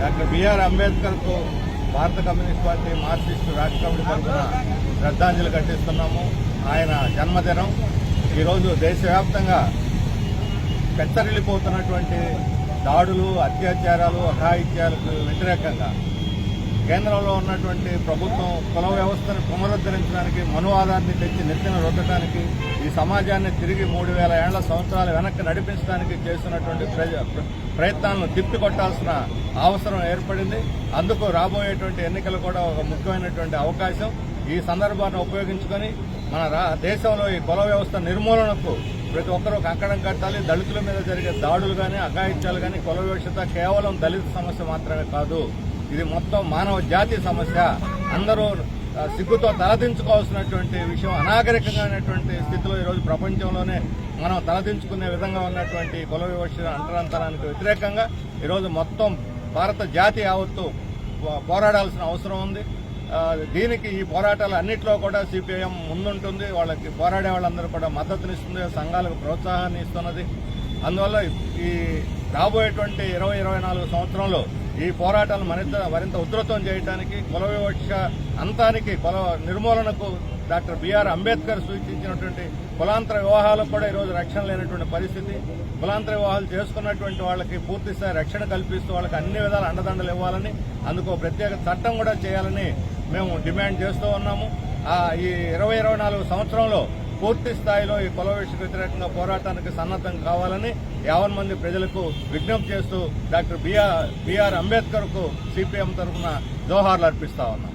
Doctor BR అంబేద్కర్కు భారత communist party Marxist రాష్ట్ర కమిటీ తరఫున శ్రద్ధాంజలి ఘటిస్తున్నాము. ఆయన జన్మదినం. ఈరోజు దేశవ్యాప్తంగా పెత్తరిల్లిపోతున్నటువంటి దాడులు అత్యాచారాలు అఘాయిత్యాలకు వ్యతిరేకంగా కేంద్రంలో ఉన్నటువంటి ప్రభుత్వం కుల వ్యవస్థను పునరుద్ధరించడానికి మనువాదాన్ని తెచ్చి నెత్తిన రుద్దటానికి ఈ సమాజాన్ని తిరిగి మూడు వేల ఏళ్ళ సంవత్సరాలు వెనక్కి నడిపించడానికి చేస్తున్నటువంటి ప్రజ- ప్ర- ప్రయత్నాలను తిప్పికొట్టాల్సిన అవసరం ఏర్పడింది. అందుకు రాబోయేటువంటి ఎన్నికలు కూడా ఒక ముఖ్యమైనటువంటి అవకాశం. ఈ సందర్భాన్ని ఉపయోగించుకొని మన రా దేశంలో ఈ కుల వ్యవస్థ నిర్మూలనకు ప్రతి ఒక్కరూ కంకణం కట్టాలి. దళితుల మీద జరిగే దాడులు కానీ అఘాయిత్యాలు కానీ కుల వివక్షత కేవలం దళిత సమస్య మాత్రమే కాదు. ఇది మొత్తం మానవ జాతి సమస్య. అందరూ సిగ్గుతో తలదించుకోవాల్సినటువంటి విషయం అనాగరికమైనటువంటి స్థితిలో ఈరోజు ప్రపంచంలోనే మనం తలదించుకునే విధంగా ఉన్నటువంటి కుల వివక్ష అంతరాంతరానికి వ్యతిరేకంగా ఈరోజు మొత్తం భారత జాతి యావత్తు పో- పోరాడాల్సిన అవసరం ఉంది. దీనికి ఈ పోరాటాలు అన్నింటిలో కూడా సిపిఐఎం ముందుంటుంది. వాళ్ళకి పోరాడే వాళ్ళందరూ కూడా మద్దతునిస్తుంది సంఘాలకు ప్రోత్సాహాన్ని ఇస్తున్నది. అందువల్ల ఈ రాబోయేటువంటి ఇరవై ఇరవై నాలుగు సంవత్సరంలో ఈ పోరాటాలను మరింత మరింత ఉధృతం చేయడానికి కుల వివక్ష అంతానికి కుల నిర్మూలనకు డాక్టర్ బిఆర్ అంబేద్కర్ సూచించినటువంటి కులాంతర వివాహాలకు కూడా ఈరోజు రక్షణ లేనటువంటి పరిస్థితి. కులాంతర వివాహాలు చేసుకున్నటువంటి వాళ్ళకి పూర్తి స్థాయి రక్షణ కల్పిస్తూ వాళ్ళకి అన్ని విధాల అండదండలు ఇవ్వాలని అందుకు ప్రత్యేక చట్టం కూడా చేయాలని మేము డిమాండ్ చేస్తూ ఉన్నాము. ఈ ఇరవై ఇరవై నాలుగు సంవత్సరంలో పూర్తి స్థాయిలో ఈ కులవేషకు వ్యతిరేకంగా పోరాటానికి సన్నద్ధం కావాలని యావన్ మంది ప్రజలకు విజ్ఞప్తి చేస్తూ డాక్టర్ బిఆర్ బిఆర్ అంబేద్కర్కు సిపిఎం తరఫున జోహార్లు అర్పిస్తా ఉన్నాం.